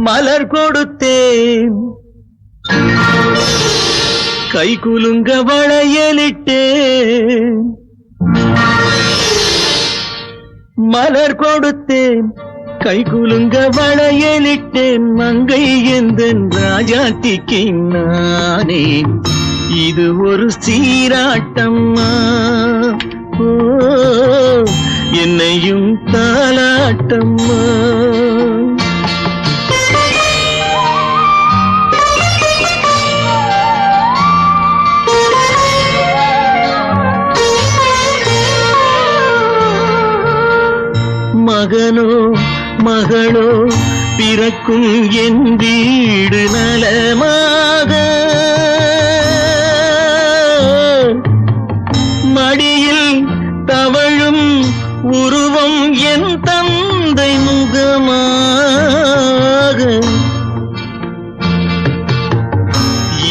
மலர் கொடுத்தேன். கை குலுங்க வளையலிட்டேன். மலர் கொடுத்தேன். கை குலுங்க வளையலிட்டேன். மங்கை எந்தன் ராஜாத்திக்கு நானே. இது ஒரு சீராட்டம்மா. என்னையும் தாலாட்டம்மா மகனோ மகளோ பிறக்கும் என் வீடு நலமாக. மடியில் தவழும் உருவம் என் தந்தை முகமாக.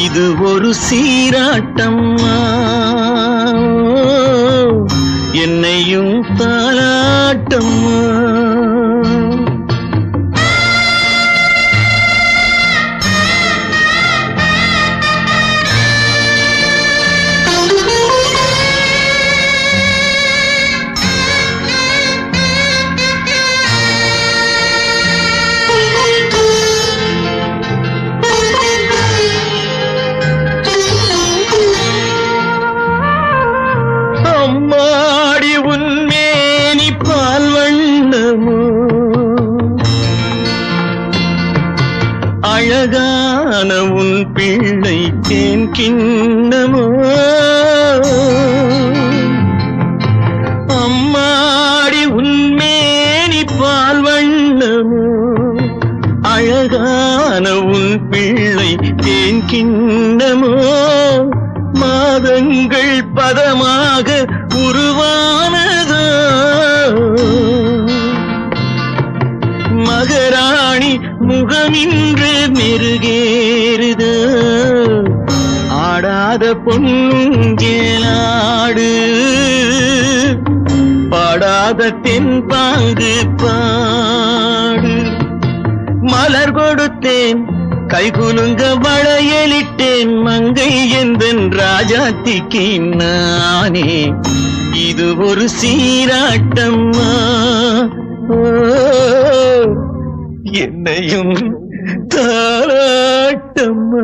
இது ஒரு சீராட்டம்மா என்னையும் தாளாட்டம்மா. அழகான உன் பிள்ளை தேன் கிண்ணமோ? அம்மாடி உன்மேனி பால் வண்ணமோ? அழகான உன் பிள்ளை தேன் கிண்ணமோ? மாதங்கள் பதமாக உருவான நின்று மெருகேறுதோ. ஆடாத பொன்னுங்கேலாடு பாடாத தென்பாங்கு பாடு. மலர் கொடுத்தேன் கைகுலுங்க வளையலிட்டேன் மங்கை எந்தன் ராஜாத்திக்கு நானே. இது ஒரு சீராட்டம்மா. ஓ, என்னையும் தாராட்டம்மா